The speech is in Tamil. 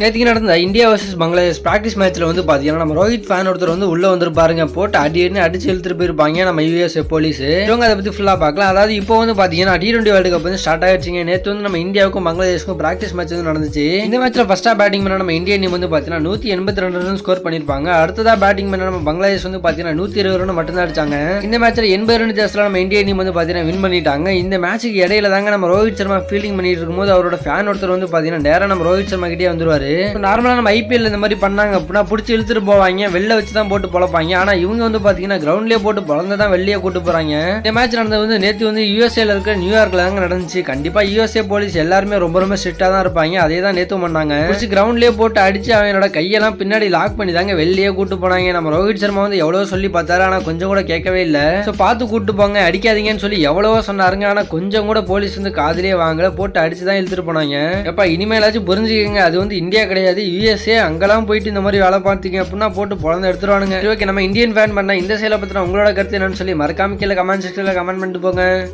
நேற்றுக்கு நடந்த இந்தியா வர்சஸ் பங்களாதேஷ் ப்ராக்டிஸ் மேட்ச்சில் வந்து பார்த்தீங்கன்னா நம்ம ரோஹித் ஃபேன் ஒருத்தர் வந்து உள்ளே வந்திருப்பாருங்க. போட்டு அடி அடி அடிச்சு இழுத்துட்டு போயிருப்பாங்க. நம்ம யூஎஸ்ஏ போலீஸ் இவங்க அதை பற்றி ஃபுல்லாக பார்க்கலாம். அதாவது இப்போ வந்து பார்த்தீங்கன்னா டி டுவெண்ட்டி வேர்ல்டு கப் வந்து ஸ்டார்ட் ஆகிடுச்சிங்க நேற்று வந்து நம்ம இந்தியாவுக்கும் பங்களாதேஷ்க்கும் ப்ராக்டிஸ் மேட்ச் வந்து நடந்துச்சு. இந்த மேட்ச்சில் ஃபஸ்ட்டாக பேட்டிங் பண்ண நம்ம இந்தியன் டீம் வந்து பார்த்தீங்கன்னா நூற்றி எண்பத்தி ரெண்டு ரன் ஸ்கோர் பண்ணிருப்பாங்க அடுத்ததாக பேட்டிங் பண்ண நம்ம பங்களாதேஷ் வந்து பார்த்தீங்கன்னா நூற்றி இருபது ரன் மட்டும் தான் அடிச்சாங்க. இந்த மேட்ச்சில் எண்பது ரன் ஜாஸ்தில நம்ம இந்தியன் டீம் வந்து பார்த்தீங்கன்னா வின் பண்ணிட்டாங்க. இந்த மேட்ச்சுக்கு இடையில தாங்க நம்ம ரோஹித் சர்மா ஃபீல்டிங் பண்ணிட்டு இருக்கும்போது அவரோட ஃபேன் ஒருத்தர் வந்து பார்த்தீங்கன்னா நேராக நம்ம ரோஹித் சர்மா கிட்டே வந்துருவார். நார்மலா நம்ம ஐபிஎல் இந்த மாதிரி பண்ணாங்க அப்படின்னா பிடிச்சி இழுத்துட்டு போவாங்க வெளில வச்சு தான் போட்டு பொழப்பாங்க. ஆனா இவங்க வந்து பாத்தீங்கன்னா கிரவுண்ட்லயே போட்டு பொழந்து தான் வெளியே கூட்டு போறாங்க. இந்த மேட்ச் நடந்தது வந்து நேத்து வந்து யூஎஸ்ஏல இருக்க நியூயார்க்கில் தாங்க நடந்துச்சு. கண்டிப்பா யூஎஸ்ஏ போலீஸ் எல்லாருமே ரொம்ப ரொம்ப ஸ்ட்ரிக்டாக தான் இருப்பாங்க. அதே தான் நேற்று பண்ணாங்க. பிடிச்சி கிரவுண்ட்லயே போட்டு அடிச்சு அவனோட கையெல்லாம் பின்னாடி லாக் பண்ணி தாங்க வெளியே கூட்டு போனாங்க. நம்ம ரோஹித் சர்மா வந்து எவ்வளவு சொல்லி பார்த்தாரு ஆனா கொஞ்சம் கூட கேட்கவே இல்லை. ஸோ பார்த்து கூட்டு போங்க அடிக்காதீங்கன்னு சொல்லி எவ்வளவோ சொன்னாருங்க. ஆனா கொஞ்சம் கூட போலீஸ் வந்து காதுலயே வாங்கல. போட்டு அடிச்சு தான் இழுத்துட்டு போனாங்க. எப்பா இனிமேலாச்சும் புரிஞ்சுக்கங்க. அது வந்து இந்தியா கிடையாது. யூஎஸ்ஏ அங்கெல்லாம் போயிட்டு இந்த மாதிரி வேலை பார்த்தீங்க அப்படின்னா போட்டு பொழந்து எடுத்துருவானுங்க. சரி, ஓகே நம்ம இந்தியன் ஃபேன் பண்ண இந்த சைடில் பற்றின உங்களோட கருத்து என்னன்னு சொல்லி மறக்காம கீழே கமெண்ட் செக்ஷனில் கமெண்ட் பண்ணிட்டு போங்க.